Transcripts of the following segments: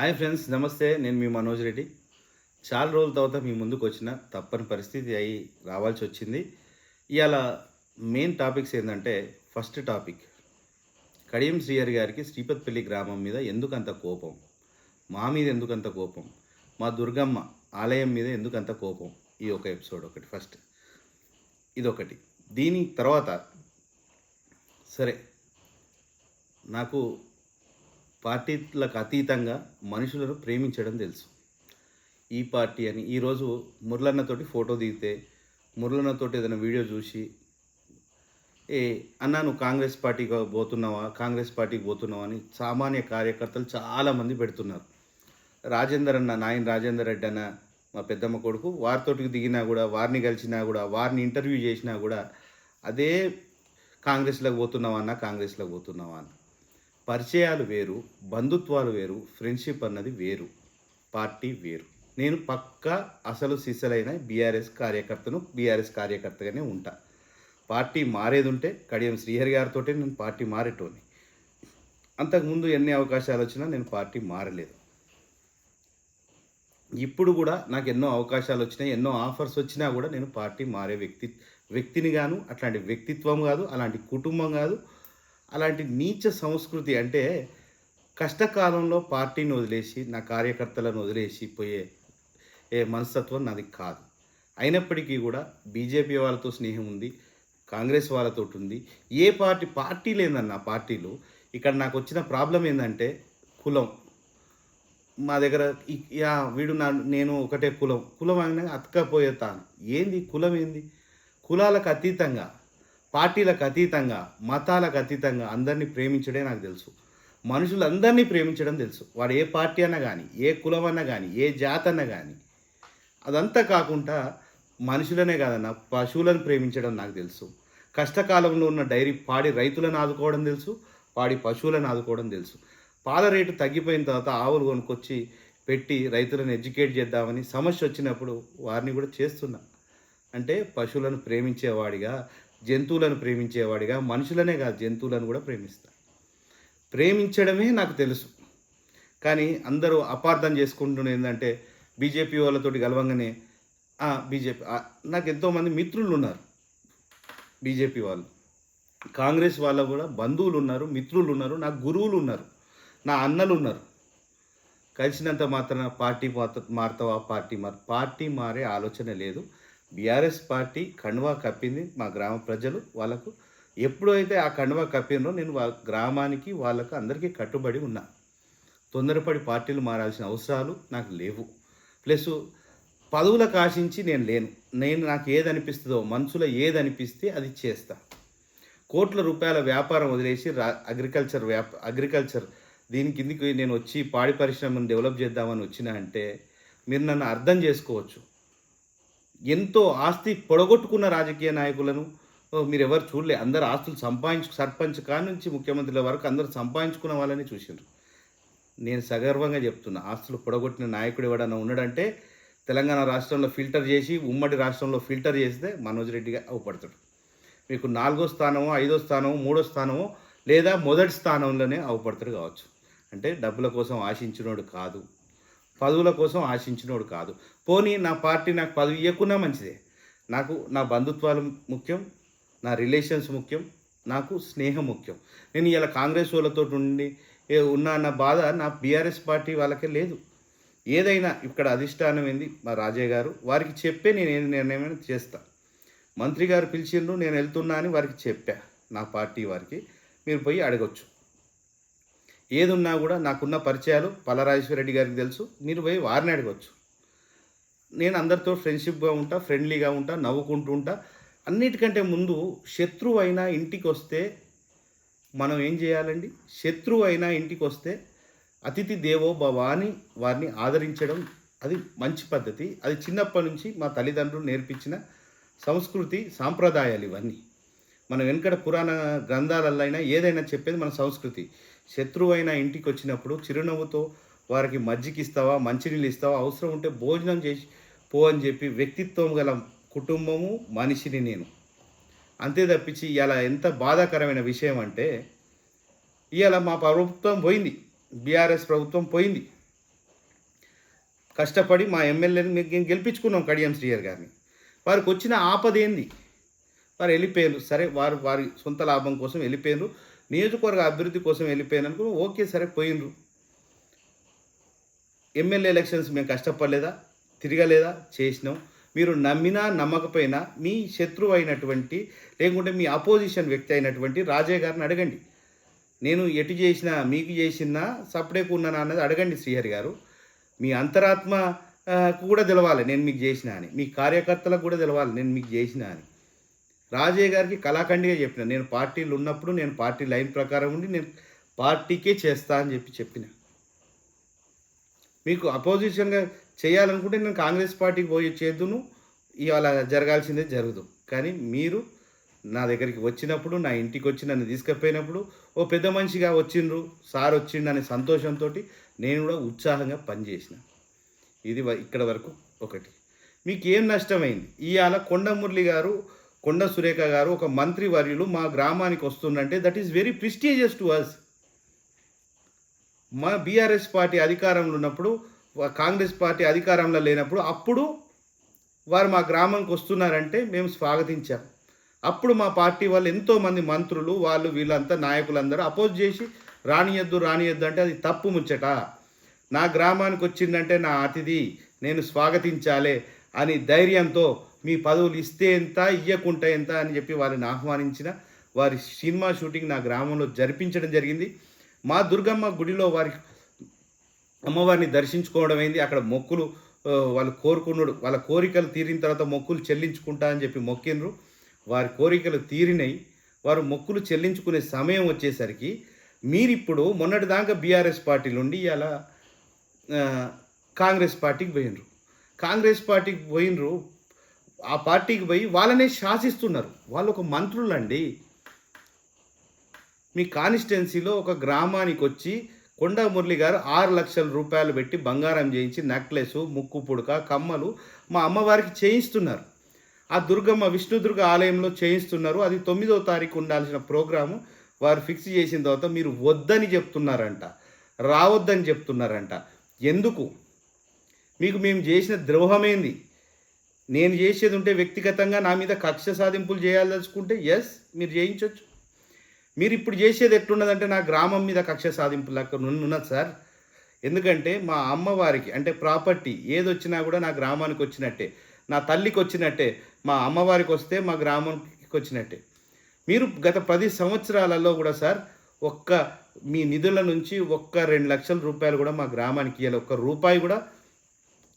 Hi friends నమస్తే. నేను మీ మనోజ్ రెడ్డి. చాలా రోజుల తర్వాత మీ ముందుకు వచ్చిన తప్పని పరిస్థితి అయి రావాల్సి వచ్చింది. ఇవాళ మెయిన్ టాపిక్స్ ఏంటంటే ఫస్ట్ టాపిక్. కడియం శ్రీహరి గారికి శ్రీపతిపల్లి గ్రామం మీద ఎందుకంత కోపం? మా మీద ఎందుకంత కోపం? మా దుర్గమ్మ ఆలయం మీద ఎందుకంత కోపం? ఈ ఒక ఎపిసోడ్ ఒకటి ఫస్ట్. ఇదొకటి. దీని తర్వాత సరే నాకు పార్టీలకు అతీతంగా మనుషులను ప్రేమించడం తెలుసు. ఈ పార్టీ అని ఈరోజు మురళన్నతోటి ఫోటో దిగితే మురళన్నతోటి ఏదైనా వీడియో చూసి ఏ అన్నా నువ్వు కాంగ్రెస్ పార్టీకి పోతున్నావా? కాంగ్రెస్ పార్టీకి పోతున్నావా? అని సామాన్య కార్యకర్తలు చాలామంది పెడుతున్నారు. రాజేందర్ అన్న నాయన రాజేందర్ రెడ్డి అన్న మా పెద్దమ్మ కొడుకు వారితోటికి దిగినా కూడా వారిని కలిసినా కూడా వారిని ఇంటర్వ్యూ చేసినా కూడా అదే కాంగ్రెస్లోకి పోతున్నావా అన్న కాంగ్రెస్లోకి పోతున్నావా అన్న. పరిచయాలు వేరు బంధుత్వాలు వేరు ఫ్రెండ్షిప్ అన్నది వేరు పార్టీ వేరు. నేను పక్కా అసలు సిసలైన బీఆర్ఎస్ కార్యకర్తను బీఆర్ఎస్ కార్యకర్తగానే ఉంటా. పార్టీ మారేది ఉంటే కడియం శ్రీహరి గారితో నేను పార్టీ మారేటోని అంతకుముందు ఎన్ని అవకాశాలు వచ్చినా నేను పార్టీ మారలేదు. ఇప్పుడు కూడా నాకు ఎన్నో అవకాశాలు వచ్చినాయి ఎన్నో ఆఫర్స్ వచ్చినా కూడా నేను పార్టీ మారే వ్యక్తి వ్యక్తిని గాను అట్లాంటి వ్యక్తిత్వం కాదు అలాంటి కుటుంబం కాదు అలాంటి నీచ సంస్కృతి అంటే కష్టకాలంలో పార్టీని వదిలేసి నా కార్యకర్తలను వదిలేసి పోయే ఏ మనస్తత్వం నాది కాదు. అయినప్పటికీ కూడా బీజేపీ వాళ్ళతో స్నేహం ఉంది కాంగ్రెస్ వాళ్ళతో ఉంది. ఏ పార్టీ పార్టీ లేదన్న పార్టీలు ఇక్కడ నాకు వచ్చిన ప్రాబ్లం ఏంటంటే కులం. మా దగ్గర యా వీడు నా నేను ఒకటే కులం. కులం అనగా అతకపోయే తాను. ఏంది? కులం ఏంది? కులాలకు అతీతంగా పార్టీలకు అతీతంగా మతాలకు అతీతంగా అందరినీ ప్రేమించడే నాకు తెలుసు. మనుషులందరినీ ప్రేమించడం తెలుసు. వాడు ఏ పార్టీ అన్నా కానీ ఏ కులం అన్నా కానీ ఏ జాతి అన్నా కానీ అదంతా కాకుండా మనుషులనే కాదన్న పశువులను ప్రేమించడం నాకు తెలుసు. కష్టకాలంలో ఉన్న డైరీ పాడి రైతులను ఆదుకోవడం తెలుసు పాడి పశువులను ఆదుకోవడం తెలుసు. పాల రేటు తగ్గిపోయిన తర్వాత ఆవులు కొనుక్కొచ్చి పెట్టి రైతులను ఎడ్యుకేట్ చేద్దామని సమస్య వచ్చినప్పుడు వారిని కూడా చేస్తున్నా. అంటే పశువులను ప్రేమించేవాడిగా జంతువులను ప్రేమించేవాడిగా మనుషులనే కాదు జంతువులను కూడా ప్రేమిస్తాను ప్రేమించడమే నాకు తెలుసు. కానీ అందరూ అపార్థం చేసుకుంటున్న ఏంటంటే బీజేపీ వాళ్ళతోటి కలవంగానే బీజేపీ నాకు ఎంతోమంది మిత్రులు ఉన్నారు. బీజేపీ వాళ్ళు. కాంగ్రెస్ వాళ్ళ కూడా బంధువులు ఉన్నారు మిత్రులు ఉన్నారు నా గురువులు ఉన్నారు నా అన్నలు ఉన్నారు. కలిసినంత మాత్రాన పార్టీ మారుతావా? పార్టీ మార్ పార్టీ మారే ఆలోచన లేదు. బీఆర్ఎస్ పార్టీ కండువా కప్పింది మా గ్రామ ప్రజలు వాళ్ళకు ఎప్పుడైతే ఆ కండువా కప్పినో నేను వాళ్ళ గ్రామానికి వాళ్ళకు అందరికీ కట్టుబడి ఉన్నా. తొందరపడి పార్టీలు మారాల్సిన అవసరాలు నాకు లేవు. ప్లస్ పదవులకు ఆశించి నేను లేను. నేను నాకు ఏది అనిపిస్తుందో మనసులో ఏది అనిపిస్తే అది చేస్తా. కోట్ల రూపాయల వ్యాపారం వదిలేసి రా అగ్రికల్చర్ వ్యాప అగ్రికల్చర్ దీని కిందికి నేను వచ్చి పాడి పరిశ్రమను డెవలప్ చేద్దామని వచ్చిన అంటే మీరు నన్ను అర్థం చేసుకోవచ్చు. ఎంతో ఆస్తి పొడగొట్టుకున్న రాజకీయ నాయకులను మీరు ఎవరు చూడలే. అందరు ఆస్తులు సంపాదించు సర్పంచ్ కాడ నుంచి ముఖ్యమంత్రుల వరకు అందరు సంపాదించుకున్న వాళ్ళని చూసిండ్రు. నేను సగర్వంగా చెప్తున్నా ఆస్తులు పొడగొట్టిన నాయకుడు ఎవడన్నా ఉన్నాడంటే తెలంగాణ రాష్ట్రంలో ఫిల్టర్ చేసి ఉమ్మడి రాష్ట్రంలో ఫిల్టర్ చేస్తే మనోజ్ రెడ్డిగా అవపడతాడు. మీకు నాలుగో స్థానమో ఐదో స్థానమో మూడో స్థానమో లేదా మొదటి స్థానంలోనే అవపడతాడు కావచ్చు. అంటే డబ్బుల కోసం ఆశించినోడు కాదు. పదవుల కోసం ఆశించినోడు కాదు. పోనీ నా పార్టీ నాకు పదవి ఇవ్వకున్నా మంచిదే. నాకు నా బంధుత్వాలు ముఖ్యం నా రిలేషన్స్ ముఖ్యం నాకు స్నేహం ముఖ్యం. నేను ఇలా కాంగ్రెస్ వాళ్ళతో ఉండి ఏ ఉన్నా అన్న బాధ నా బీఆర్ఎస్ పార్టీ వాళ్ళకే లేదు. ఏదైనా ఇక్కడ అధిష్టానం ఏంది? మా రాజయ్య గారు వారికి చెప్పే నేను ఏది నిర్ణయమైనా చేస్తా. మంత్రి గారు పిలిచిండ్రు నేను వెళ్తున్నా అని వారికి చెప్పా. నా పార్టీ వారికి మీరు పోయి అడగొచ్చు. ఏది ఉన్నా కూడా నాకున్న పరిచయాలు పలరాజేశ్వరరెడ్డి గారికి తెలుసు. మీరు పోయి వారిని అడగవచ్చు నేను అందరితో ఫ్రెండ్షిప్గా ఉంటా ఫ్రెండ్లీగా ఉంటా నవ్వుకుంటూ ఉంటా. అన్నిటికంటే ముందు శత్రువు అయినా ఇంటికి వస్తే మనం ఏం చేయాలండి? శత్రువు అయినా ఇంటికి వస్తే అతిథి దేవో భవ అని వారిని ఆదరించడం అది మంచి పద్ధతి. అది చిన్నప్పటి నుంచి మా తల్లిదండ్రులు నేర్పించిన సంస్కృతి సాంప్రదాయాలు ఇవన్నీ. మనం వెనకడ పురాణ గ్రంథాలలో అయినా ఏదైనా చెప్పేది మన సంస్కృతి. శత్రువు ఇంటికి వచ్చినప్పుడు చిరునవ్వుతో వారికి మజ్జికి ఇస్తావా మంచినీళ్ళు ఇస్తావా అవసరం ఉంటే భోజనం చేసి పో అని చెప్పి వ్యక్తిత్వం గల కుటుంబము మనిషిని నేను. అంతే తప్పించి ఇలా ఎంత బాధాకరమైన విషయం అంటే ఇవాళ మా ప్రభుత్వం పోయింది బీఆర్ఎస్ ప్రభుత్వం పోయింది. కష్టపడి మా ఎమ్మెల్యేని మేము గెలిపించుకున్నాం కడియం శ్రీయర్ గారిని. వారికి వచ్చిన ఆపదేంది వారు వెళ్ళిపోయారు సరే వారు వారి సొంత లాభం కోసం వెళ్ళిపోయారు నియోజకవర్గ అభివృద్ధి కోసం వెళ్ళిపోయాను ఓకే సరే పోయినరు ఎమ్మెల్యే ఎలక్షన్స్ మేము కష్టపడలేదా? తిరగలేదా? చేసినాం. మీరు నమ్మినా నమ్మకపోయినా మీ శత్రువు అయినటువంటి లేకుంటే మీ అపోజిషన్ వ్యక్తి అయినటువంటి రాజయ్య గారిని అడగండి. నేను ఎటు చేసినా మీకు చేసినా సపరేట్ ఉన్నానా అన్నది అడగండి శ్రీహరి గారు. మీ అంతరాత్మ కూడా తెలవాలి నేను మీకు చేసిన అని. మీ కార్యకర్తలకు కూడా తెలవాలి నేను మీకు చేసిన అని. రాజయ్య గారికి కళాఖండిగా చెప్పిన నేను పార్టీలు ఉన్నప్పుడు నేను పార్టీ లైన్ ప్రకారం ఉండి నేను పార్టీకే చేస్తా అని చెప్పి చెప్పిన. మీకు అపోజిషన్గా చేయాలనుకుంటే నేను కాంగ్రెస్ పార్టీకి పోయి చేద్దును ఇవాళ జరగాల్సిందే జరుగుదు. కానీ మీరు నా దగ్గరికి వచ్చినప్పుడు నా ఇంటికి వచ్చి నన్ను తీసుకుపోయినప్పుడు ఓ పెద్ద మనిషిగా వచ్చిండ్రు సార్ వచ్చిండు అనే సంతోషంతో నేను కూడా ఉత్సాహంగా పనిచేసిన. ఇది వ- ఇక్కడ వరకు ఒకటి. మీకు ఏం నష్టమైంది? ఇవాళ కొండమురళి గారు కొండ సురేఖ గారు ఒక మంత్రి వర్యులు మా గ్రామానికి వస్తుందంటే that is very prestigious to us మా బీఆర్ఎస్ పార్టీ అధికారంలో ఉన్నప్పుడు కాంగ్రెస్ పార్టీ అధికారంలో లేనప్పుడు అప్పుడు వారు మా గ్రామానికి వస్తున్నారంటే మేము స్వాగతించాం. అప్పుడు మా పార్టీ వాళ్ళు ఎంతోమంది మంత్రులు వాళ్ళు వీళ్ళంతా నాయకులందరూ అపోజ్ చేసి రానియద్దు రానియద్దు అంటే అది తప్పు ముచ్చట. నా గ్రామానికి వచ్చిందంటే నా అతిథి నేను స్వాగతించాలే అని ధైర్యంతో మీ పదవులు ఇస్తే ఎంత ఇయ్యకుంటే ఎంత అని చెప్పి వారిని ఆహ్వానించిన వారి సినిమా షూటింగ్ నా గ్రామంలో జరిపించడం జరిగింది. మా దుర్గమ్మ గుడిలో వారి అమ్మవారిని దర్శించుకోవడం అయింది. అక్కడ మొక్కులు వాళ్ళు కోరుకున్నాడు. వాళ్ళ కోరికలు తీరిన తర్వాత మొక్కులు చెల్లించుకుంటా అని చెప్పి మొక్కిండ్రు. వారి కోరికలు తీరినై వారు మొక్కులు చెల్లించుకునే సమయం వచ్చేసరికి మీరిప్పుడు మొన్నటిదాకా బీఆర్ఎస్ పార్టీ నుండి ఇలా కాంగ్రెస్ పార్టీకి పోయినరు. కాంగ్రెస్ పార్టీకి పోయినరు. ఆ పార్టీకి పోయి వాళ్ళనే శాసిస్తున్నారు. వాళ్ళు ఒక మంత్రులండి. మీ కాన్స్టిట్యున్సీలో ఒక గ్రామానికి వచ్చి కొండ మురళి గారు ఆరు లక్షల రూపాయలు పెట్టి బంగారం చేయించి నెక్లెస్ ముక్కు పుడక కమ్మలు మా అమ్మవారికి చేయిస్తున్నారు. ఆ దుర్గమ్మ విష్ణుదుర్గ ఆలయంలో చేయిస్తున్నారు. అది తొమ్మిదో తారీఖు ఉండాల్సిన ప్రోగ్రాము. వారు ఫిక్స్ చేసిన తర్వాత మీరు వద్దని చెప్తున్నారంట. రావద్దని చెప్తున్నారంట. ఎందుకు? మీకు మేము చేసిన ద్రోహమేంది? నేను చేసేది ఉంటే వ్యక్తిగతంగా నా మీద కక్ష సాధింపులు చేయాలదలుచుకుంటే ఎస్ మీరు చేయించవచ్చు మీరు ఇప్పుడు చేసేది ఎట్లున్నదంటే నా గ్రామం మీద కక్ష సాధింపు లెక్క ఉన్నది సార్. ఎందుకంటే మా అమ్మవారికి అంటే ప్రాపర్టీ ఏదొచ్చినా కూడా నా గ్రామానికి వచ్చినట్టే. నా తల్లికి వచ్చినట్టే. మా అమ్మవారికి వస్తే మా గ్రామానికి వచ్చినట్టే. మీరు గత పది సంవత్సరాలలో కూడా సార్ ఒక్క మీ నిధుల నుంచి ఒక్క రెండు లక్షల రూపాయలు కూడా మా గ్రామానికి ఇవ్వాలి ఒక్క రూపాయి కూడా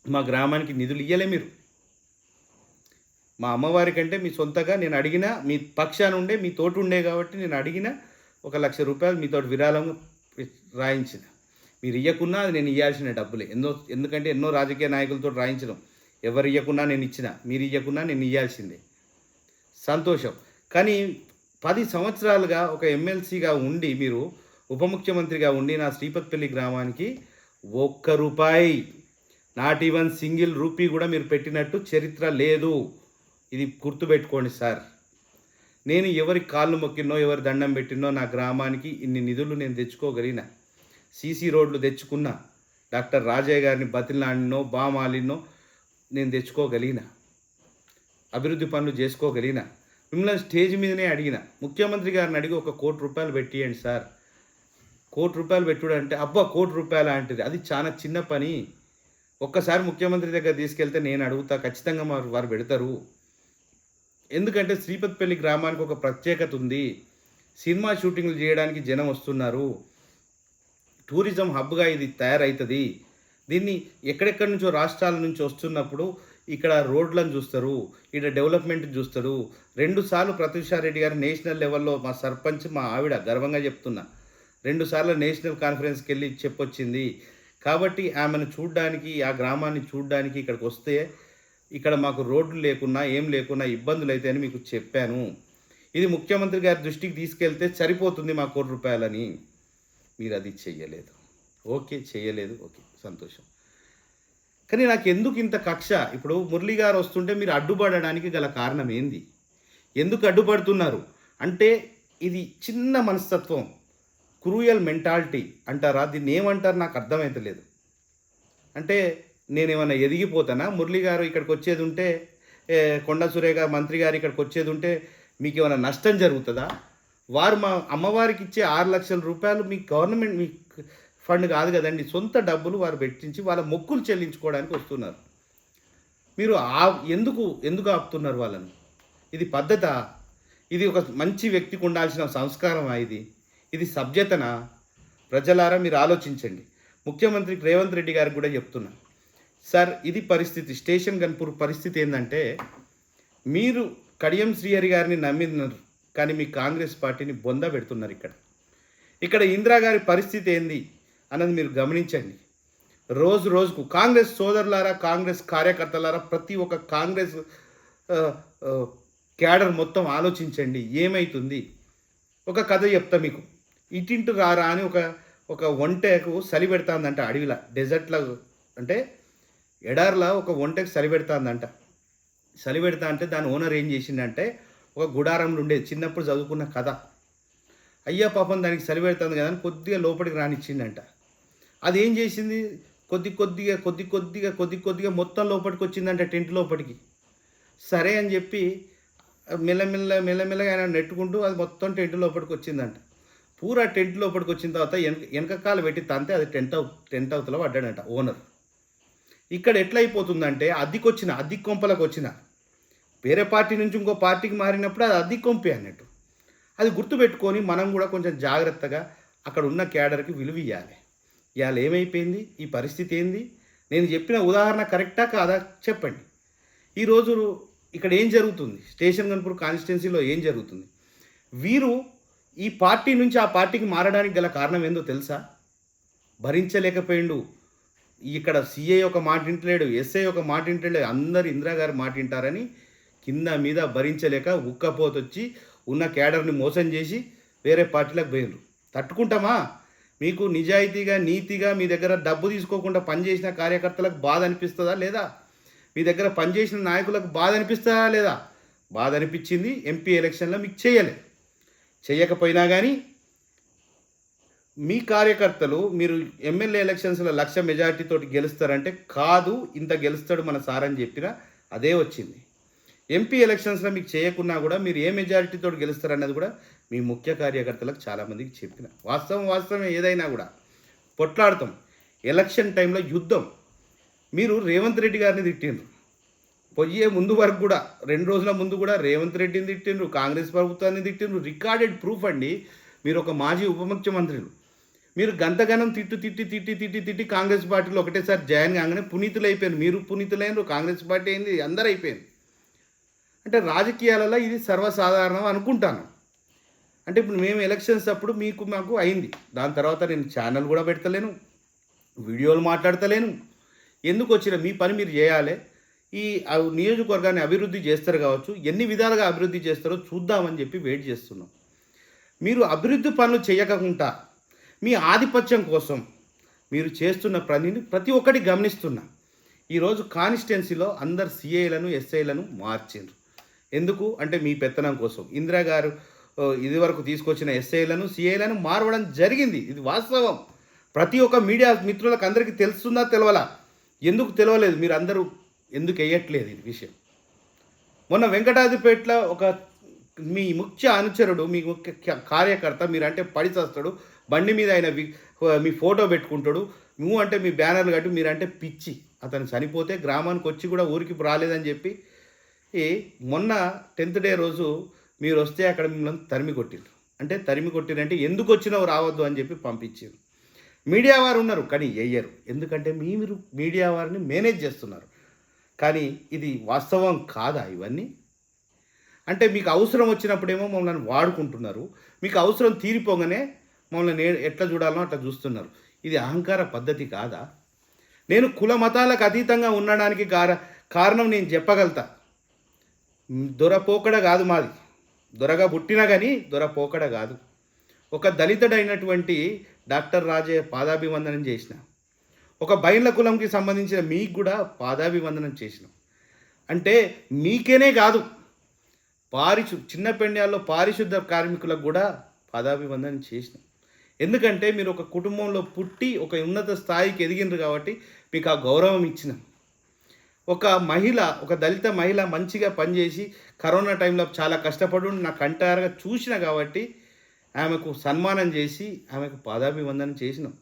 మా గ్రామానికి నిధులు ఇవ్వలే మీరు. మా అమ్మవారి కంటే మీ సొంతగా నేను అడిగిన మీ పక్షాన ఉండే మీ తోటి ఉండే కాబట్టి నేను అడిగిన ఒక లక్ష రూపాయలు మీతో విరాళం రాయించిన. మీరు ఇవ్వకున్నా అది నేను ఇవ్వాల్సిన డబ్బులే. ఎన్నో ఎందుకంటే ఎన్నో రాజకీయ నాయకులతో రాయించడం. ఎవరు ఇవ్వకున్నా నేను ఇచ్చిన. మీరు ఇవ్వకున్నా నేను ఇవ్వాల్సిందే సంతోషం. కానీ పది సంవత్సరాలుగా ఒక ఎమ్మెల్సీగా ఉండి మీరు ఉప ముఖ్యమంత్రిగా ఉండి నా శ్రీపతిపల్లి గ్రామానికి ఒక్క రూపాయి. నాట్ ఈవెన్ సింగిల్ రూపీ కూడా మీరు పెట్టినట్టు చరిత్ర లేదు. ఇది గుర్తుపెట్టుకోండి సార్. నేను ఎవరి కాళ్ళు మొక్కినో ఎవరి దండం పెట్టినో నా గ్రామానికి ఇన్ని నిధులు నేను తెచ్చుకోగలిగిన. సీసీ రోడ్లు తెచ్చుకున్నా డాక్టర్ రాజయ్య గారిని బతిలాడినో బామాలినో నేను తెచ్చుకోగలిగిన. అభివృద్ధి పనులు చేసుకోగలిగిన. మిమ్మల్ని స్టేజ్ మీదనే అడిగిన. ముఖ్యమంత్రి గారిని అడిగి ఒక కోటి రూపాయలు పెట్టియండి సార్. కోటి రూపాయలు పెట్టుడు అంటే అబ్బా కోటి రూపాయలు అంటది. అది చాలా చిన్న పని. ఒక్కసారి ముఖ్యమంత్రి దగ్గర తీసుకెళ్తే నేను అడుగుతా ఖచ్చితంగా వారు వారు పెడతారు. ఎందుకంటే శ్రీపతిపల్లి గ్రామానికి ఒక ప్రత్యేకత ఉంది. సినిమా షూటింగ్లు చేయడానికి జనం వస్తున్నారు. టూరిజం హబ్గా ఇది తయారవుతుంది దీన్ని ఎక్కడెక్కడి నుంచో రాష్ట్రాల నుంచి వస్తున్నప్పుడు ఇక్కడ రోడ్లను చూస్తారు ఇక్కడ డెవలప్మెంట్ చూస్తారు. రెండుసార్లు ప్రత్యూషారెడ్డి గారు నేషనల్ లెవెల్లో మా సర్పంచ్ మా ఆవిడ గర్వంగా చెప్తున్నా. రెండుసార్లు నేషనల్ కాన్ఫరెన్స్కి వెళ్ళి చెప్పొచ్చింది. కాబట్టి ఆమెను చూడడానికి ఆ గ్రామాన్ని చూడడానికి ఇక్కడికి వస్తే ఇక్కడ మాకు రోడ్లు లేకున్నా ఏం లేకున్నా ఇబ్బందులు అయితే అని మీకు చెప్పాను. ఇది ముఖ్యమంత్రి గారి దృష్టికి తీసుకెళ్తే సరిపోతుంది మా కోటి రూపాయలని. మీరు అది చెయ్యలేదు. ఓకే చేయలేదు ఓకే సంతోషం. కానీ నాకు ఎందుకు ఇంత కక్ష? ఇప్పుడు మురళి గారు వస్తుంటే మీరు అడ్డుపడడానికి గల కారణం ఏంది? ఎందుకు అడ్డుపడుతున్నారు? అంటే ఇది చిన్న మనస్తత్వం. క్రూయల్ మెంటాలిటీ అంటారా? దీన్ని ఏమంటారు నాకు అర్థమైతలేదు. అంటే నేనేమన్నా ఎదిగిపోతానా? మురళి గారు ఇక్కడికి వచ్చేది ఉంటే ఏ, కొండ సురేఖ మంత్రి గారు ఇక్కడికి వచ్చేది ఉంటే మీకు ఏమైనా నష్టం జరుగుతుందా? వారు మా అమ్మవారికి ఇచ్చే ఆరు లక్షల రూపాయలు మీ గవర్నమెంట్ మీ ఫండ్ కాదు కదండి. సొంత డబ్బులు వారు పెట్టించి వాళ్ళ మొక్కులు చెల్లించుకోవడానికి వస్తున్నారు. మీరు ఆ ఎందుకు ఎందుకు ఆపుతున్నారు వాళ్ళని? ఇది పద్ధత? ఇది ఒక మంచి వ్యక్తికి ఉండాల్సిన సంస్కారమా ఇది? ఇది సభ్యతనా ప్రజలారా మీరు ఆలోచించండి. ముఖ్యమంత్రి రేవంత్ రెడ్డి గారికి కూడా చెప్తున్నా. సార్ ఇది పరిస్థితి. స్టేషన్ గన్పూర్ పరిస్థితి ఏంటంటే మీరు కడియం శ్రీహరి గారిని నమ్మినారు కానీ మీ కాంగ్రెస్ పార్టీని బొంద పెడుతున్నారు ఇక్కడ. ఇక్కడ ఇందిరా గారి పరిస్థితి ఏంది అన్నది మీరు గమనించండి. రోజు రోజుకు కాంగ్రెస్ సోదరులారా కాంగ్రెస్ కార్యకర్తలారా ప్రతి ఒక్క కాంగ్రెస్ క్యాడర్ మొత్తం ఆలోచించండి. ఏమైతుంది? ఒక కథ చెప్తా మీకు. ఇటింటు రారా అని ఒక ఒక ఒంటెకు సలి పెడతాందంట అడవిలో డెజర్ట్లో అంటే ఎడార్లా ఒక ఒంటెకు సలి పెడతాందంట. చలి పెడతా అంటే దాని ఓనర్ ఏం చేసిండంటే ఒక గుడారంలో ఉండేది చిన్నప్పుడు చదువుకున్న కథ. అయ్యా పాపం దానికి చలి పెడుతుంది కదా అని కొద్దిగా లోపలికి రానిచ్చిండంట. అది ఏం చేసింది? కొద్ది కొద్దిగా కొద్ది కొద్దిగా కొద్ది కొద్దిగా మొత్తం లోపలికి వచ్చిందంట టెంట్ లోపలికి. సరే అని చెప్పి మెల్లమెల్ల మెల్లమెల్లగా ఆయన నెట్టుకుంటూ అది మొత్తం టెంట్ లోపలికి వచ్చిందంట. పూరా టెంట్ లోపలికి వచ్చిన తర్వాత వెనక వెనకకాలు పెట్టి తంతే అది టెంట్ అవు టెంట్ అవుతలో పడ్డాడంట ఓనర్. ఇక్కడ ఎట్లయిపోతుందంటే అద్దెకొచ్చిన అద్దె కొంపలకు వచ్చిన వేరే పార్టీ నుంచి ఇంకో పార్టీకి మారినప్పుడు అది అద్దె కొంపే అన్నట్టు. అది గుర్తుపెట్టుకొని మనం కూడా కొంచెం జాగ్రత్తగా అక్కడ ఉన్న క్యాడర్కి విలువ ఇవ్వాలి ఇవాళ ఏమైపోయింది? ఈ పరిస్థితి ఏంది? నేను చెప్పిన ఉదాహరణ కరెక్టా కాదా? చెప్పండి. ఈరోజు ఇక్కడ ఏం జరుగుతుంది? స్టేషన్ గన్పూర్ కాన్స్టిట్యున్సీలో ఏం జరుగుతుంది? వీరు ఈ పార్టీ నుంచి ఆ పార్టీకి మారడానికి గల కారణం ఏందో తెలుసా? భరించలేకపోయిండు. ఇక్కడ సీఏ ఒక మాట వింటలేడు ఎస్ఐ ఒక మాట వింటలేడు అందరు ఇందిరాగారు మాట వింటారని కింద మీద భరించలేక ఉక్కపోతొచ్చి ఉన్న క్యాడర్ని మోసం చేసి వేరే పార్టీలకు పోయినరు తట్టుకుంటామా? మీకు నిజాయితీగా నీతిగా మీ దగ్గర డబ్బు తీసుకోకుండా పనిచేసిన కార్యకర్తలకు బాధ అనిపిస్తుందా లేదా? మీ దగ్గర పనిచేసిన నాయకులకు బాధ అనిపిస్తుందా లేదా? బాధ అనిపించింది ఎంపీ ఎలక్షన్లో మీకు చేయలే. చేయకపోయినా కానీ మీ కార్యకర్తలు మీరు ఎమ్మెల్యే ఎలక్షన్స్లో లక్ష మెజార్టీతోటి గెలుస్తారంటే కాదు ఇంత గెలుస్తాడు మన సార్ అని చెప్పినా అదే వచ్చింది. ఎంపీ ఎలక్షన్స్లో మీకు చేయకున్నా కూడా మీరు ఏ మెజారిటీతో గెలుస్తారన్నది కూడా మీ ముఖ్య కార్యకర్తలకు చాలామందికి చెప్పిన. వాస్తవం వాస్తవం ఏదైనా కూడా. పొట్లాడతాం. ఎలక్షన్ టైంలో యుద్ధం. మీరు రేవంత్ రెడ్డి గారిని తిట్టిండ్రు. పొయ్యే ముందు వరకు కూడా రెండు రోజుల ముందు కూడా రేవంత్ రెడ్డిని తిట్టిండ్రు కాంగ్రెస్ ప్రభుత్వాన్ని తిట్టిండ్రు. రికార్డెడ్ ప్రూఫ్ అండి. మీరు ఒక మాజీ ఉప ముఖ్యమంత్రులు. మీరు గంతగనం తిట్టు తిట్టి తిట్టి తిట్టి తిట్టి కాంగ్రెస్ పార్టీలో ఒకటేసారి జాయిన్ కాగానే పునీతులు అయిపోయారు. మీరు పునీతులైనరు కాంగ్రెస్ పార్టీ అయింది అందరూ అయిపోయింది అంటే రాజకీయాలలో ఇది సర్వసాధారణం అనుకుంటాను. అంటే ఇప్పుడు మేము ఎలక్షన్స్ అప్పుడు మీకు మాకు అయింది. దాని తర్వాత నేను ఛానల్ కూడా పెడతలేను వీడియోలు మాట్లాడతలేను. ఎందుకు వచ్చిన మీ పని మీరు చేయాలి. ఈ నియోజకవర్గాన్ని అభివృద్ధి చేస్తారు కావచ్చు ఎన్ని విధాలుగా అభివృద్ధి చేస్తారో చూద్దామని చెప్పి వెయిట్ చేస్తున్నాం. మీరు అభివృద్ధి పనులు చేయకుండా మీ ఆధిపత్యం కోసం మీరు చేస్తున్న పనిని ప్రతి ఒక్కటి గమనిస్తున్నా. ఈరోజు కాన్స్టిట్యున్సీలో అందరు సిఐలను ఎస్ఐలను మార్చిండ్రు. ఎందుకు? అంటే మీ పెత్తనం కోసం. ఇందిరా గారు ఇది వరకు తీసుకొచ్చిన ఎస్ఐలను సిఐలను మారవడం జరిగింది. ఇది వాస్తవం. ప్రతి ఒక్క మీడియా మిత్రులకు అందరికీ తెలుస్తుందా తెలవాలా? ఎందుకు తెలవలేదు? మీరు అందరూ ఎందుకు వేయట్లేదు ఇది విషయం? మొన్న వెంకటాదిపేటలో ఒక మీ ముఖ్య అనుచరుడు మీ ముఖ్య కార్యకర్త మీరంటే పడి చేస్తాడు. బండి మీద ఆయన మీ ఫోటో పెట్టుకుంటాడు. నువ్వు అంటే మీ బ్యానర్లు కట్టి మీరంటే పిచ్చి. అతను చనిపోతే గ్రామానికి వచ్చి కూడా ఊరికి రాలేదని చెప్పి మొన్న టెన్త్ డే రోజు మీరు వస్తే అక్కడ మిమ్మల్ని తరిమి కొట్టిండ్రు. అంటే తరిమి కొట్టిరంటే ఎందుకు వచ్చినావు రావద్దు అని చెప్పి పంపించారు మీడియా వారు ఉన్నారు కానీ వేయరు ఎందుకంటే మీరు మీడియా వారిని మేనేజ్ చేస్తున్నారు. కానీ ఇది వాస్తవం కాదా ఇవన్నీ? అంటే మీకు అవసరం వచ్చినప్పుడేమో మమ్మల్ని వాడుకుంటున్నారు. మీకు అవసరం తీరిపోగానే మమ్మల్ని నేను ఎట్లా చూడాలో అట్లా చూస్తున్నారు. ఇది అహంకార పద్ధతి కాదా? నేను కుల మతాలకు అతీతంగా ఉండడానికి కార కారణం నేను చెప్పగలుగుతా. దొరపోకడ కాదు మాది. దొరగా పుట్టినా కానీ దొరపోకడ కాదు. ఒక దళితుడైనటువంటి డాక్టర్ రాజే పాదాభివందనం చేసిన. ఒక బైన్ల కులంకి సంబంధించిన మీకు కూడా పాదాభివందనం చేసిన. అంటే మీకేనే కాదు. పారిశు చిన్న పెండ్యాల్లో పారిశుద్ధ కార్మికులకు కూడా పాదాభివందనం చేసిన. ఎందుకంటే మీరు ఒక కుటుంబంలో పుట్టి ఒక ఉన్నత స్థాయికి ఎదిగినారు కాబట్టి మీకు ఆ గౌరవం ఇచ్చిన. ఒక మహిళ ఒక దళిత మహిళ మంచిగా పనిచేసి కరోనా టైంలో చాలా కష్టపడి నా కంటారుగా చూసిన కాబట్టి ఆమెకు సన్మానం చేసి ఆమెకు పాదాభివందనం చేసినాం.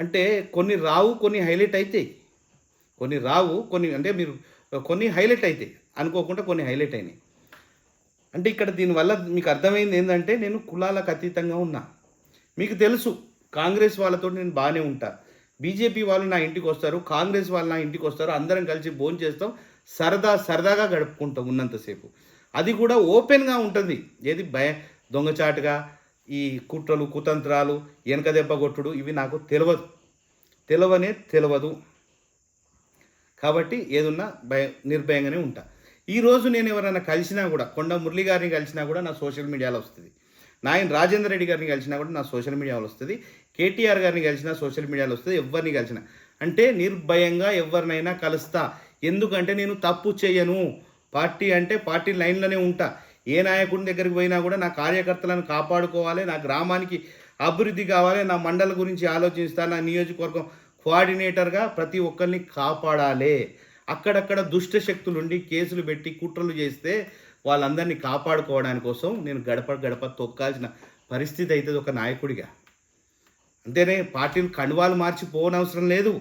అంటే కొన్ని రావు కొన్ని హైలైట్ అవుతాయి కొన్ని రావు కొన్ని అంటే మీరు కొన్ని హైలైట్ అవుతాయి అనుకోకుండా కొన్ని హైలైట్ అయినాయి. అంటే ఇక్కడ దీనివల్ల మీకు అర్థమైంది ఏంటంటే నేను కులాలకు అతీతంగా ఉన్నా. మీకు తెలుసు కాంగ్రెస్ వాళ్ళతో నేను బాగానే ఉంటా. బీజేపీ వాళ్ళు నా ఇంటికి వస్తారు కాంగ్రెస్ వాళ్ళు నా ఇంటికి వస్తారు అందరం కలిసి భోజనం చేస్తాం సరదా సరదాగా గడుపుకుంటాం ఉన్నంతసేపు. అది కూడా ఓపెన్గా ఉంటుంది. ఏది భయ దొంగచాటుగా ఈ కుట్రలు కుతంత్రాలు వెనక దెబ్బ కొట్టుడు ఇవి నాకు తెలియదు తెలివనే తెలియదు కాబట్టి ఏదున్నా భయ నిర్భయంగానే ఉంటా. ఈరోజు నేను ఎవరైనా కలిసినా కూడా కొండ మురళి గారిని కలిసినా కూడా నా సోషల్ మీడియాలో వస్తుంది. నాయన రాజేంద్ర రెడ్డి గారిని కలిసినా కూడా నా సోషల్ మీడియాలో వస్తుంది. కేటీఆర్ గారిని కలిసినా సోషల్ మీడియాలో వస్తుంది ఎవరిని కలిసినా. అంటే నిర్భయంగా ఎవరినైనా కలుస్తా. ఎందుకంటే నేను తప్పు చేయను. పార్టీ అంటే పార్టీ లైన్లోనే ఉంటా. ఏ నాయకుడి దగ్గరికి పోయినా కూడా నా కార్యకర్తలను కాపాడుకోవాలి నా గ్రామానికి అభివృద్ధి కావాలి నా మండల గురించి ఆలోచిస్తా నా నియోజకవర్గం కోఆర్డినేటర్గా ప్రతి ఒక్కరిని కాపాడాలి. అక్కడక్కడ దుష్ట శక్తులుండి కేసులు పెట్టి కుట్రలు చేస్తే వాళ్ళందరినీ కాపాడుకోవడానికి కోసం నేను గడప గడప తొక్కాల్సిన పరిస్థితి అవుతుంది ఒక నాయకుడిగా. అంతేనే పార్టీలు కండువాలు మార్చి పోనవసరం లేదు.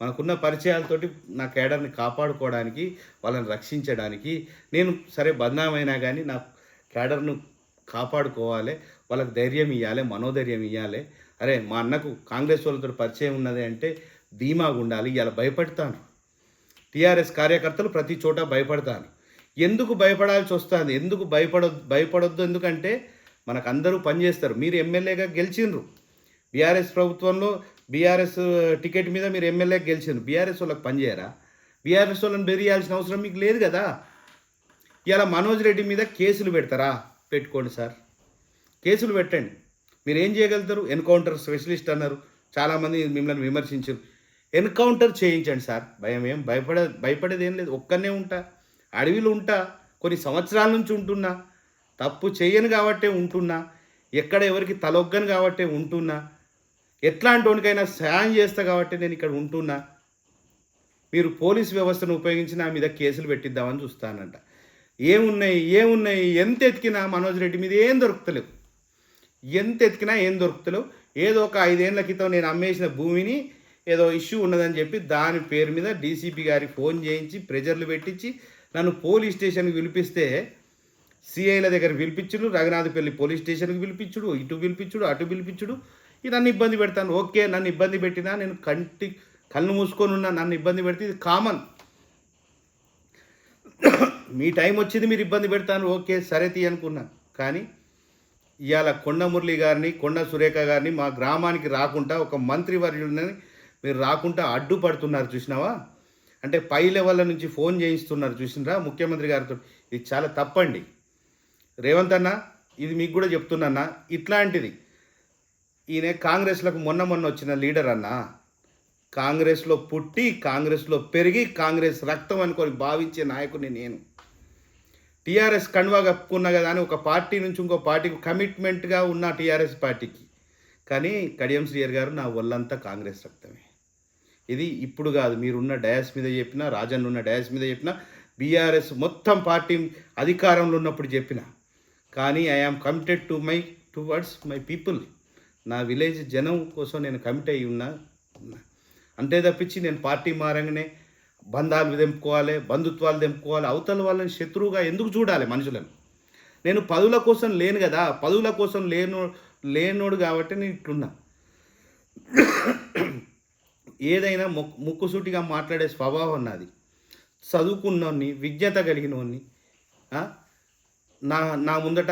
మనకున్న పరిచయాలతోటి నా కేడర్ని కాపాడుకోవడానికి వాళ్ళని రక్షించడానికి నేను సరే బదనామైనా కానీ నా కేడర్ను కాపాడుకోవాలి వాళ్ళకి ధైర్యం ఇవ్వాలి మనోధైర్యం ఇవ్వాలి అరే మా అన్నకు కాంగ్రెస్ వాళ్ళతో పరిచయం ఉన్నది అంటే ధీమాగా ఉండాలి ఇలా భయపడతాను. టీఆర్ఎస్ కార్యకర్తలు ప్రతి చోట భయపడతారు. ఎందుకు భయపడాల్సి వస్తుంది? ఎందుకు భయపడ భయపడొద్దు? ఎందుకంటే మనకు అందరూ పనిచేస్తారు మీరు ఎమ్మెల్యేగా గెలిచిండ్రు. బీఆర్ఎస్ ప్రభుత్వంలో బీఆర్ఎస్ టికెట్ మీద మీరు ఎమ్మెల్యేగా గెలిచిండ్రు. బీఆర్ఎస్ వాళ్ళకి పనిచేయరా బీఆర్ఎస్ వాళ్ళని బెరియాల్సిన అవసరం మీకు లేదు కదా? ఇలా మనోజ్ రెడ్డి మీద కేసులు పెడతారా? పెట్టుకోండి సార్. కేసులు పెట్టండి. మీరు ఏం చేయగలుగుతారు? ఎన్కౌంటర్ స్పెషలిస్ట్ అన్నారు. చాలామంది మిమ్మల్ని విమర్శించారు. ఎన్కౌంటర్ చేయించండి సార్. భయం ఏం? భయపడే భయపడేది ఏం లేదు. ఒక్కనే ఉంటా. అడవిలో ఉంటా. కొన్ని సంవత్సరాల నుంచి ఉంటున్నా. తప్పు చేయను కాబట్టే ఉంటున్నా. ఎక్కడ ఎవరికి తలొగ్గను కాబట్టే ఉంటున్నా. ఎట్లాంటి వానికైనా సాయం చేస్తా కాబట్టి నేను ఇక్కడ ఉంటున్నా. మీరు పోలీస్ వ్యవస్థను ఉపయోగించి నా మీద కేసులు పెట్టిద్దామని చూస్తానంట. ఏమున్నాయి? ఏమున్నాయి? ఎంత ఎతికినా మనోజ్ రెడ్డి మీద ఏం దొరుకుతలేవు. ఎంత ఎతికినా ఏం దొరుకుతలేవు. ఏదో ఒక ఐదేళ్ళ క్రితం నేను అమ్మేసిన భూమిని ఏదో ఇష్యూ ఉన్నదని చెప్పి దాని పేరు మీద డీసీపీ గారికి ఫోన్ చేయించి ప్రెజర్లు పెట్టించి నన్ను పోలీస్ స్టేషన్కి పిలిపిస్తే సిఐల దగ్గర పిలిపించుడు రఘునాథపల్లి పోలీస్ స్టేషన్కి పిలిపించుడు ఇటు పిలిపించుడు అటు పిలిపించుడు. ఇది నన్ను ఇబ్బంది పెడతాను. ఓకే నన్ను ఇబ్బంది పెట్టినా నేను కంటి కళ్ళు మూసుకొని ఉన్నా నన్ను ఇబ్బంది పెడితే ఇది కామన్ మీ టైం వచ్చింది మీరు ఇబ్బంది పెడతాను. ఓకే సరే తీ అనుకున్నా. కానీ ఇవాళ కొండ మురళి గారిని కొండ సురేఖ గారిని మా గ్రామానికి రాకుండా ఒక మంత్రివర్యుడిని మీరు రాకుండా అడ్డుపడుతున్నారు చూసినావా? అంటే పై లెవెల్ నుంచి ఫోన్ చేయిస్తున్నారు చూసినరా ముఖ్యమంత్రి గారితో? ఇది చాలా తప్పండి. రేవంత్ అన్న ఇది మీకు కూడా చెప్తున్నా ఇట్లాంటిది. ఈయన కాంగ్రెస్లకు మొన్న మొన్న వచ్చిన లీడర్ అన్న. కాంగ్రెస్లో పుట్టి కాంగ్రెస్లో పెరిగి కాంగ్రెస్ రక్తం అనుకొని భావించే నాయకుడిని నేను. టీఆర్ఎస్ కండువా కప్పుకున్నా కదా అని ఒక పార్టీ నుంచి ఇంకో పార్టీకి కమిట్మెంట్గా ఉన్న టీఆర్ఎస్ పార్టీకి. కానీ కడియం శ్రీయర్ గారు నా ఒళ్ళంతా కాంగ్రెస్ రక్తమే. ఇది ఇప్పుడు కాదు మీరున్న డయాస్ మీద చెప్పినా రాజన్ ఉన్న డయాస్ మీద చెప్పినా బీఆర్ఎస్ మొత్తం పార్టీ అధికారంలో ఉన్నప్పుడు చెప్పిన. కానీ I am committed to my towards my people నా విలేజ్ జనం కోసం నేను కమిట్ అయి ఉన్నా. అంతే తప్పించి నేను పార్టీ మారంగానే బంధాలు తెంపుకోవాలి బంధుత్వాలు తెంపుకోవాలి అవతల వాళ్ళని శత్రువుగా ఎందుకు చూడాలి మనుషులను? నేను పదుల కోసం లేను కదా పదుల కోసం లేను లేనోడు కాబట్టి నేను ఇట్లున్నా. ఏదైనా ముక్కు ముక్కుసూటిగా మాట్లాడే స్వభావం నాది చదువుకున్నోన్ని విజ్ఞత కలిగినోన్ని నా నా ముందట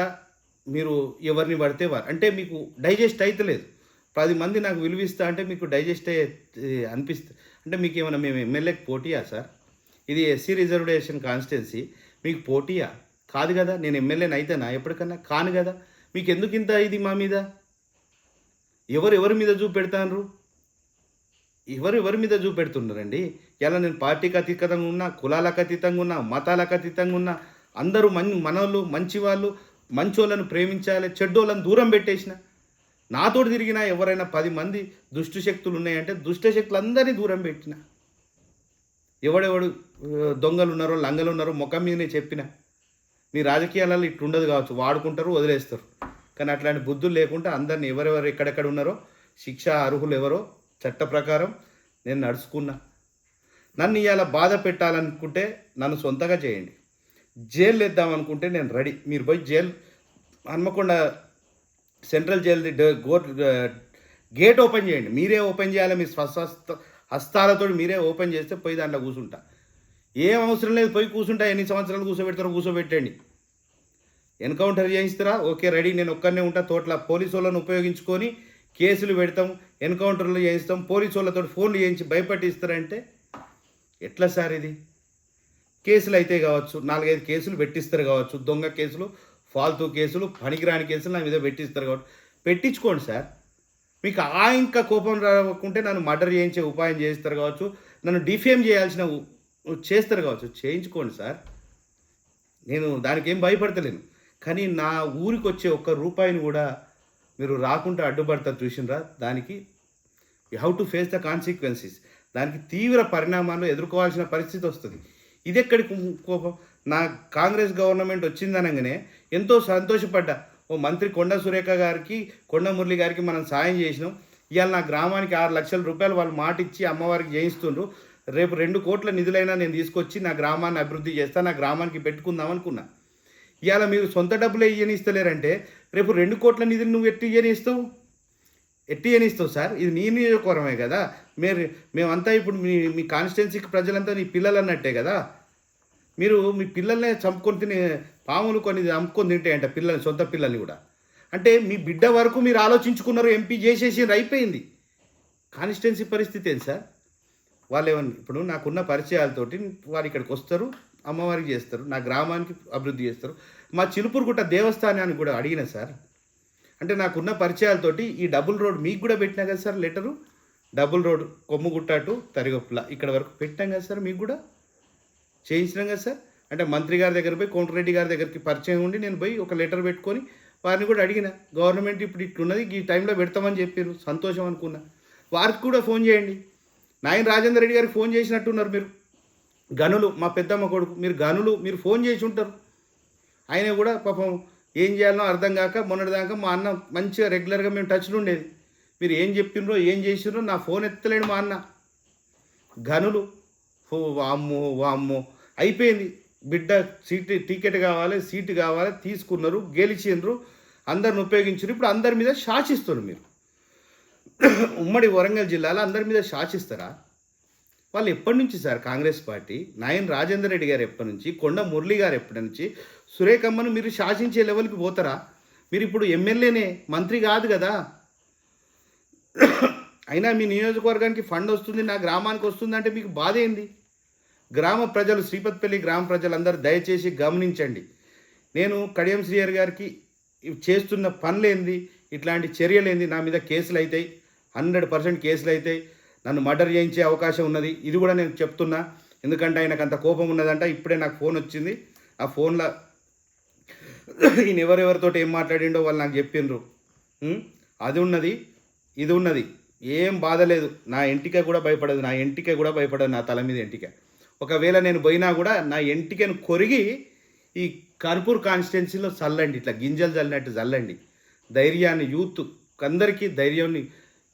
మీరు ఎవరిని పడితే వారు. అంటే మీకు డైజెస్ట్ అవుతలేదు పది మంది నాకు విలువిస్తా అంటే మీకు డైజెస్ట్ అయ్యే అనిపిస్తుంది అంటే మీకు ఏమైనా మేము ఎమ్మెల్యేకి పోటీయా సార్? ఇది ఎస్సీ రిజర్వేషన్ కాన్స్టిట్యున్సీ. మీకు పోటీయా? కాదు కదా నేను ఎమ్మెల్యేని అయితేనా? ఎప్పటికన్నా కాను కదా. మీకు ఎందుకు ఇంత ఇది మా మీద? ఎవరు ఎవరి మీద చూపెడతాను ఎవరు ఎవరి మీద చూపెడుతున్నారండి? ఇలా నేను పార్టీకి అతీతంగా ఉన్నా కులాలకు అతీతంగా ఉన్నా మతాలకు అతీతంగా ఉన్నా అందరూ మన్ మనోళ్ళు మంచి వాళ్ళు మంచోళ్ళను ప్రేమించాలి చెడ్డోళ్ళని దూరం పెట్టేసిన నాతోటి తిరిగినా ఎవరైనా పది మంది దుష్టశక్తులు ఉన్నాయంటే దుష్ట శక్తులు అందరినీ దూరం పెట్టిన ఎవడెవడు దొంగలు ఉన్నారో లంగలు ఉన్నారో ముఖం మీదనే చెప్పిన మీ రాజకీయాలలో ఇట్లుండదు కావచ్చు వాడుకుంటారు వదిలేస్తారు. కానీ అట్లాంటి బుద్ధులు లేకుండా అందరిని ఎవరెవరు ఎక్కడెక్కడ ఉన్నారో శిక్ష అర్హులు ఎవరో చట్ట ప్రకారం నేను నడుచుకున్నా. నన్ను ఇవాళ బాధ పెట్టాలనుకుంటే నన్ను సొంతగా చేయండి. జైలు వేద్దాం అనుకుంటే నేను రెడీ. మీరు పోయి జైలు హన్మకొండ సెంట్రల్ జైలు గోట్ గేట్ ఓపెన్ చేయండి. మీరే ఓపెన్ చేయాలి మీ స్వస్థ హస్తాలతో మీరే ఓపెన్ చేస్తే పోయి దాంట్లో కూర్చుంటా ఏం అవసరం లేదు పోయి కూర్చుంటా ఎన్ని సంవత్సరాలు కూర్చోబెడతారో కూర్చోబెట్టండి ఎన్కౌంటర్ చేయిస్తారా ఓకే రెడీ. నేను ఒక్కనే ఉంటా. తోట్ల పోలీసు వాళ్ళని ఉపయోగించుకొని కేసులు పెడతాం ఎన్కౌంటర్లు చేయిస్తాం పోలీసు వాళ్ళతో ఫోన్లు చేయించి భయపెట్టిస్తారంటే ఎట్లా సార్ ఇది? కేసులు అయితే కావచ్చు నాలుగైదు కేసులు పెట్టిస్తారు కావచ్చు దొంగ కేసులు ఫాల్తూ కేసులు పనికిరాని కేసులు నా మీద పెట్టిస్తారు కాబట్టి పెట్టించుకోండి సార్. మీకు ఆ ఇంకా కోపం రాకుంటే నన్ను మర్డర్ చేయించే ఉపాయం చేస్తారు కావచ్చు నన్ను డిఫేమ్ చేయాల్సిన చేస్తారు కావచ్చు. చేయించుకోండి సార్. నేను దానికి ఏం భయపడతలేను. కానీ నా ఊరికి వచ్చే ఒక్క రూపాయిని కూడా మీరు రాకుండా అడ్డుపడతా చూసినరా దానికి you have to face the consequences దానికి తీవ్ర పరిణామాలు ఎదుర్కోవాల్సిన పరిస్థితి వస్తుంది. ఇది ఎక్కడికి కోపం? నా కాంగ్రెస్ గవర్నమెంట్ వచ్చిందనగానే ఎంతో సంతోషపడ్డా. ఓ మంత్రి కొండ సురేఖ గారికి కొండ మురళి గారికి మనం సాయం చేసినాం. ఇవాళ నా గ్రామానికి ఆరు లక్షల రూపాయలు వాళ్ళు మాట ఇచ్చి అమ్మవారికి చేయిస్తుండ్రు. రేపు రెండు కోట్ల నిధులైనా నేను తీసుకొచ్చి నా గ్రామాన్ని అభివృద్ధి చేస్తా నా గ్రామానికి పెట్టుకుందాం అనుకున్నా. ఇవాళ మీరు సొంత డబ్బులే ఇయ్యనిస్తలేరంటే రేపు రెండు కోట్ల నిధులు నువ్వు ఎట్టి ఇయ్యనిస్తావు ఎట్టి ఇయ్యనిస్తావు సార్? ఇది నీ నియోజకవర్గమే కదా? మీరు మేమంతా ఇప్పుడు మీ మీ కాన్స్టిట్యున్సీకి ప్రజలంతా నీ పిల్లలు అన్నట్టే కదా? మీరు మీ పిల్లల్నే చంపుకొని తినే పాములు కొన్ని చంపుకొని తింటాయంట పిల్లల్ని సొంత పిల్లల్ని కూడా. అంటే మీ బిడ్డ వరకు మీరు ఆలోచించుకున్నారు ఎంపీ చేసేసి అయిపోయింది. కాన్స్టిట్యున్సీ పరిస్థితి ఏంటి సార్? వాళ్ళు ఏమన్నా ఇప్పుడు నాకున్న పరిచయాలతోటి వారు ఇక్కడికి వస్తారు అమ్మవారికి చేస్తారు నా గ్రామానికి అభివృద్ధి చేస్తారు. మా చిలుపురుగుట్ట దేవస్థానానికి కూడా అడిగిన సార్. అంటే నాకున్న పరిచయాలతోటి ఈ డబుల్ రోడ్ మీకు కూడా పెట్టినా కదా sir letter? Double road Kommugutta to Tarigoppula. ఇక్కడ వరకు పెట్టాం కదా సార్ మీకు కూడా? చేయించినాం కదా సార్. అంటే మంత్రి గారి దగ్గర పోయి కోమటిరెడ్డి గారి దగ్గరికి పరిచయం ఉండి నేను పోయి ఒక లెటర్ పెట్టుకొని వారిని కూడా అడిగిన గవర్నమెంట్ ఇప్పుడు ఇట్లున్నది ఈ టైంలో పెడతామని చెప్పారు సంతోషం అనుకున్నా. వారికి కూడా ఫోన్ చేయండి. నాయన రాజేందర్ రెడ్డి గారికి ఫోన్ చేసినట్టున్నారు మీరు. గనులు మా పెద్దమ్మ కొడుకు మీరు గనులు మీరు ఫోన్ చేసి ఉంటారు. ఆయన కూడా పాపం ఏం చేయాలనో అర్థం కాక మొన్నటిదాకా మా అన్న మంచిగా రెగ్యులర్గా మేము టచ్లో ఉండేది. మీరు ఏం చెప్పిండ్రో ఏం చేసిండ్రో నా ఫోన్ ఎత్తలేడు మా అన్న. గనులు ఓ వామ్మో వామ్మో. అయిపోయింది. బిడ్డ సీట్ టికెట్ కావాలి సీటు కావాలి తీసుకున్నారు గెలిచిండ్రు అందరిని ఉపయోగించారు ఇప్పుడు అందరి మీద శాసిస్తున్నారు మీరు. ఉమ్మడి వరంగల్ జిల్లాలో అందరి మీద శాసిస్తారా? వాళ్ళు ఎప్పటి నుంచి సార్ కాంగ్రెస్ పార్టీ? నాయన్ రాజేందర్ రెడ్డి గారు ఎప్పటి నుంచి? కొండ మురళి గారు ఎప్పటి నుంచి? సురేఖమ్మను మీరు శాసించే లెవెల్కి పోతారా? మీరు ఇప్పుడు ఎమ్మెల్యేనే మంత్రి కాదు కదా. అయినా మీ నియోజకవర్గానికి ఫండ్ వస్తుంది నా గ్రామానికి వస్తుంది అంటే మీకు బాధ ఏంది? గ్రామ ప్రజలు శ్రీపతిపల్లి గ్రామ ప్రజలందరూ దయచేసి గమనించండి. నేను కడియం శ్రీయర్ గారికి ఇవి చేస్తున్న పనులేంది ఇట్లాంటి చర్యలేంది నా మీద కేసులు అవుతాయి హండ్రెడ్ పర్సెంట్ కేసులు అవుతాయి నన్ను మర్డర్ చేయించే అవకాశం ఉన్నది. ఇది కూడా నేను చెప్తున్నా. ఎందుకంటే ఆయనకు అంత కోపం ఉన్నదంట. ఇప్పుడే నాకు ఫోన్ వచ్చింది. ఆ ఫోన్లో ఈయన ఎవరెవరితో ఏం మాట్లాడిండో వాళ్ళు నాకు చెప్పిండ్రు అది ఉన్నది ఇది ఉన్నది. ఏం బాధ లేదు. నా ఎంటిక కూడా భయపడదు. నా ఎంటిక కూడా భయపడదు. నా తల మీద ఎంటిక. ఒకవేళ నేను పోయినా కూడా నా ఎంటికను కొరిగి ఈ కర్పూర్ కాన్స్టిట్యున్సీలో చల్లండి. ఇట్లా గింజలు చల్లినట్టు చల్లండి. ధైర్యాన్ని యూత్ అందరికీ ధైర్యాన్ని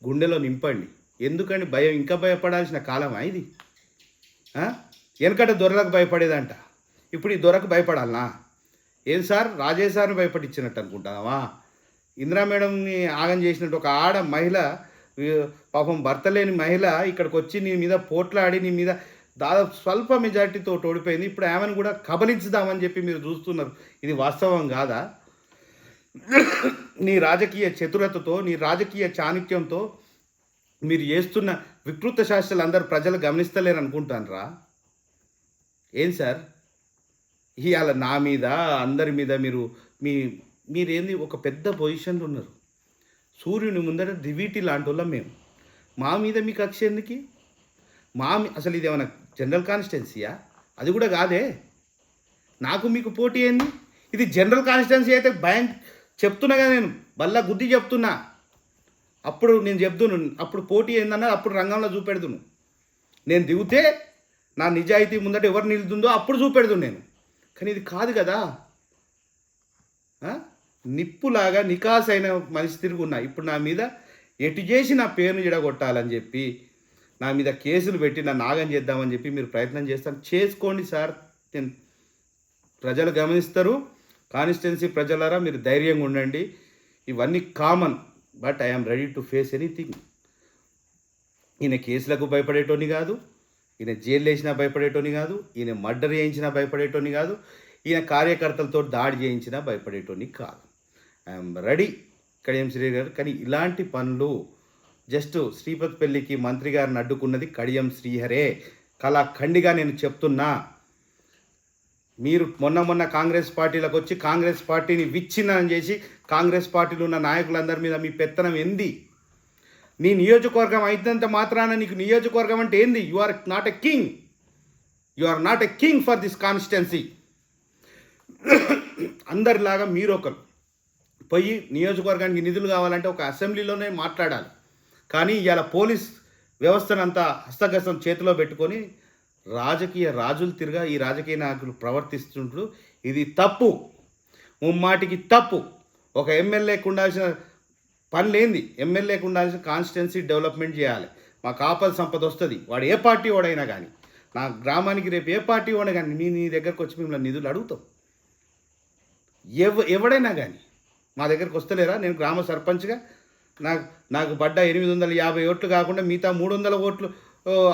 గుండెలో నింపండి. ఎందుకని భయం? ఇంకా భయపడాల్సిన కాలమా ఇది? వెనకట దొరలకు భయపడేదంట. ఇప్పుడు ఈ దొరకు భయపడాలనా? ఏం సార్? రాజేష్ సార్ని భయపడిచ్చినట్టు అనుకుంటావా ఇందిరా మేడంని ఆగం చేసినట్టు ఒక ఆడ మహిళ పాపం భర్త లేని మహిళ ఇక్కడికి వచ్చి నీ మీద పోట్లాడి నీ మీద దాదాపు స్వల్ప మెజార్టీతో ఓడిపోయింది. ఇప్పుడు ఆమెను కూడా కబలించుదామని చెప్పి మీరు చూస్తున్నారు. ఇది వాస్తవం కాదా? నీ రాజకీయ చతురతతో నీ రాజకీయ చాణిక్యంతో మీరు చేస్తున్న వికృత శాస్త్రాలు అందరు ప్రజలు గమనిస్తలేరు అనుకుంటానరా. ఏం సార్? ఇవాళ నా మీద అందరి మీద మీరు మీ మీరేంది ఒక పెద్ద పొజిషన్లో ఉన్నారు. సూర్యుని ముందర దివిటి లాంటి వాళ్ళం మేము. మా మీద మీకు కక్ష ఎందుకు? మా మీ- అసలు ఇది ఏమైనా జనరల్ కాన్స్టిట్యున్సీయా? అది కూడా కాదే. నాకు మీకు పోటీ ఏంది? ఇది జనరల్ కాన్స్టిట్యున్సీ అయితే భయం చెప్తున్నా కదా నేను. బల్ల గుద్ది చెప్తున్నా. అప్పుడు నేను చెప్తును అప్పుడు పోటీ ఏందన్నా అప్పుడు రంగంలో చూపెడుతును. నేను దిగితే నా నిజాయితీ ముందట ఎవరు నిలుతుందో అప్పుడు చూపెడుదు నేను. కానీ ఇది కాదు కదా. నిప్పులాగా నిప్పులాగా అయిన మనిషి తిరిగి ఉన్నా ఇప్పుడు నా మీద ఎటు చేసి నా పేరును జడగొట్టాలని చెప్పి నా మీద కేసులు పెట్టి నా నాగం చేద్దామని చెప్పి మీరు ప్రయత్నం చేస్తాను. చేసుకోండి సార్. నేను ప్రజలు గమనిస్తారు. కాన్స్టిట్యున్సీ ప్రజలారా మీరు ధైర్యంగా ఉండండి. ఇవన్నీ common. But I'm ready to face anything. ఈయన కేసులకు భయపడేటోని కాదు ఈయన జైలు వేసినా భయపడేటోని కాదు ఈయన మర్డర్ చేయించినా భయపడేటోని కాదు ఈయన కార్యకర్తలతో దాడి చేయించినా భయపడేటోని కాదు. ఐఎమ్ రెడీ కడియం శ్రీ గారు. కానీ ఇలాంటి పనులు జస్ట్ శ్రీపతి పెళ్ళికి మంత్రి గారిని అడ్డుకున్నది కడియం శ్రీహరే. కళాఖండిగా నేను చెప్తున్నా. మీరు మొన్న మొన్న కాంగ్రెస్ పార్టీలకు వచ్చి కాంగ్రెస్ పార్టీని విచ్ఛిన్నం చేసి కాంగ్రెస్ పార్టీలో ఉన్న నాయకులందరి మీద మీ పెత్తనం ఏంది? నీ నియోజకవర్గం అయినంత మాత్రాన నీకు నియోజకవర్గం అంటే ఏంది? You are not a king you are not a king for this constituency అందరిలాగా మీరు ఒకరు. పోయి నియోజకవర్గానికి నిధులు కావాలంటే ఒక అసెంబ్లీలోనే మాట్లాడాలి. కానీ ఇవాళ పోలీస్ వ్యవస్థనంతా హస్తగస్తం చేతిలో పెట్టుకొని రాజకీయ రాజులు తిరగా ఈ రాజకీయ నాయకులు ప్రవర్తిస్తుంటారు ఇది తప్పు. ముమ్మాటికి తప్పు. ఒక ఎమ్మెల్యేకి ఉండాల్సిన పని లేనిది ఎమ్మెల్యేకి ఉండాల్సిన కాన్స్టిట్యున్సీ డెవలప్మెంట్ చేయాలి. మాకు ఆపద సంపద వస్తుంది. వాడు ఏ పార్టీ వాడైనా కానీ నా గ్రామానికి రేపు ఏ పార్టీ వాడు కానీ నీ నీ దగ్గరకు వచ్చి మిమ్మల్ని నిధులు అడుగుతాం. ఎవ ఎవడైనా కానీ మా దగ్గరకు వస్తలేరా? నేను గ్రామ సర్పంచ్గా నాకు నాకు పడ్డ ఎనిమిది వందల యాభై ఓట్లు కాకుండా మిగతా మూడు వందల ఓట్లు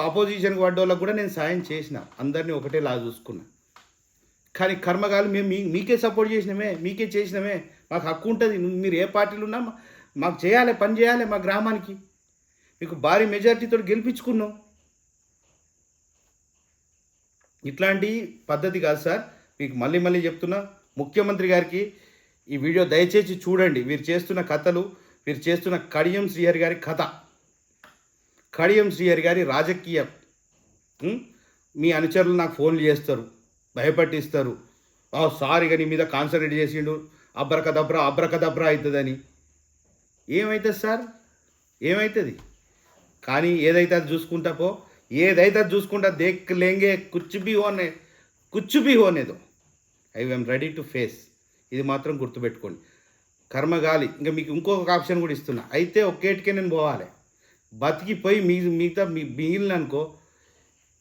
అపోజిషన్కి పడ్డ వాళ్ళకు కూడా నేను సాయం చేసిన. అందరినీ ఒకటే లా కానీ కర్మగాలు మేము మీ మీకే సపోర్ట్ చేసినామే మీకే చేసినామే. మాకు హక్కు ఉంటుంది. మీరు ఏ పార్టీలు ఉన్నా మాకు చేయాలి పని చేయాలి మా గ్రామానికి. మీకు భారీ మెజారిటీతో గెలిపించుకున్నాం. ఇట్లాంటి పద్ధతి కాదు సార్. మీకు మళ్ళీ మళ్ళీ చెప్తున్నా ముఖ్యమంత్రి గారికి ఈ వీడియో దయచేసి చూడండి. మీరు చేస్తున్న కథలు మీరు చేస్తున్న కడియం శ్రీహరి గారి కథ. కడియం శ్రీహరి గారి రాజకీయం మీ అనుచరులు నాకు ఫోన్లు చేస్తారు. భయపట్టిస్తారు. ఆ సార్ నీ మీద కాన్సన్ట్రేట్ చేసిండు. అబ్రకదబ్రా అబ్రకదబ్రా అవుతుందని. ఏమవుతుంది సార్? ఏమవుతుంది కానీ ఏదైతే అది చూసుకుంటా పో ఏదైతే అది చూసుకుంటా దేక్ లేంగే కుచ్చు బి హోనే కుచ్చు బి హోనేదో I am ready to face. ఇది మాత్రం గుర్తుపెట్టుకోండి. కర్మగాలి ఇంకా మీకు ఇంకొక ఆప్షన్ కూడా ఇస్తున్నా. అయితే ఒకేటికే నేను పోవాలి. బతికిపోయి మీ మిగతా మీ మిగిలిన అనుకో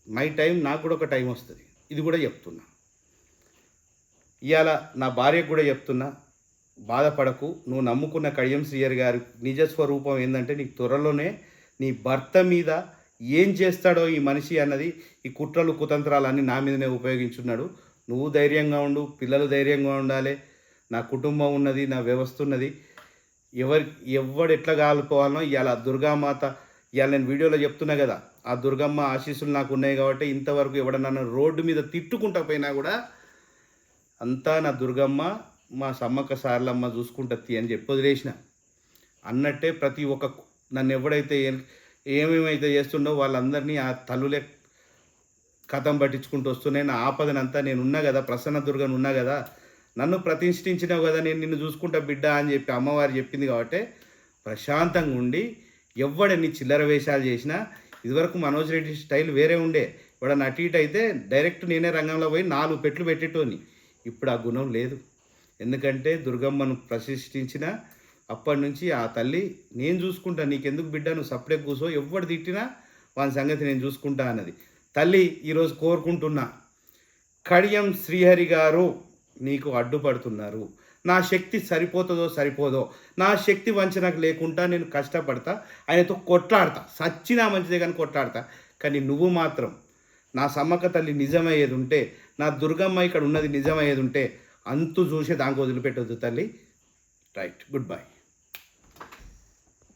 మై టైం నాకు కూడా ఒక టైం వస్తుంది. ఇది కూడా చెప్తున్నా. ఇవాళ నా భార్యకు కూడా చెప్తున్నా బాధపడకు నువ్వు నమ్ముకున్న కడియం శ్రీయర్ గారి నిజ స్వరూపం ఏంటంటే నీకు త్వరలోనే నీ భర్త మీద ఏం చేస్తాడో ఈ మనిషి అన్నది ఈ కుట్రలు కుతంత్రాలన్నీ నా మీదనే ఉపయోగించున్నాడు. నువ్వు ధైర్యంగా ఉండు పిల్లలు ధైర్యంగా ఉండాలి నా కుటుంబం ఉన్నది నా వ్యవస్థ ఉన్నది. ఎవరి ఎవడు ఎట్లా కాలుకోవాలనో ఇవాళ దుర్గామాత ఇవాళ నేను వీడియోలో చెప్తున్నా కదా ఆ దుర్గమ్మ ఆశీస్సులు నాకు ఉన్నాయి కాబట్టి ఇంతవరకు ఎవడన్నా రోడ్డు మీద తిట్టుకుంటా పోయినా కూడా అంతా నా దుర్గమ్మ మా సమ్మక్క సార్లమ్మ చూసుకుంటది అని చెప్పి వదిలేసిన. అన్నట్టే ప్రతి ఒక్క నన్ను ఎవడైతే ఏమేమైతే చేస్తుండో వాళ్ళందరినీ ఆ తల్లులే కథం పట్టించుకుంటూ వస్తున్నాయి. నా ఆపదనంతా నేను ఉన్నా కదా ప్రసన్న దుర్గను ఉన్నా కదా నన్ను ప్రతిష్ఠించినావు కదా నేను నిన్ను చూసుకుంటా బిడ్డ అని చెప్పి అమ్మవారు చెప్పింది కాబట్టి ప్రశాంతంగా ఉండి ఎవడని చిల్లర వేషాలు చేసినా ఇదివరకు మనోజ్ రెడ్డి స్టైల్ వేరే ఉండే. ఇప్పుడు అటు ఇటు అయితే డైరెక్ట్ నేనే రంగంలో పోయి నాలుగు పెట్లు పెట్టేటోని. ఇప్పుడు ఆ గుణం లేదు. ఎందుకంటే దుర్గమ్మను ప్రతిష్ఠించిన అప్పటి నుంచి ఆ తల్లి నేను చూసుకుంటా నీకెందుకు బిడ్డ నువ్వు సపడే కూసో ఎవడు తిట్టినా వాని సంగతి నేను చూసుకుంటా అన్నది. తల్లి ఈరోజు కోరుకుంటున్నా కడియం శ్రీహరి గారు నీకు అడ్డుపడుతున్నారు. నా శక్తి సరిపోతుందో సరిపోదో నా శక్తి వంచనకు లేకుండా నేను కష్టపడతా ఆయనతో కొట్లాడతా. సచ్చినా మంచిదే కానీ కొట్లాడతా. కానీ నువ్వు మాత్రం నా సమ్మక్క తల్లి నిజమయ్యేది ఉంటే నా దుర్గమ్మ ఇక్కడ ఉన్నది నిజమయ్యేది ఉంటే అంతు చూసే దానికి వదిలిపెట్టొద్దు తల్లి. Right goodbye.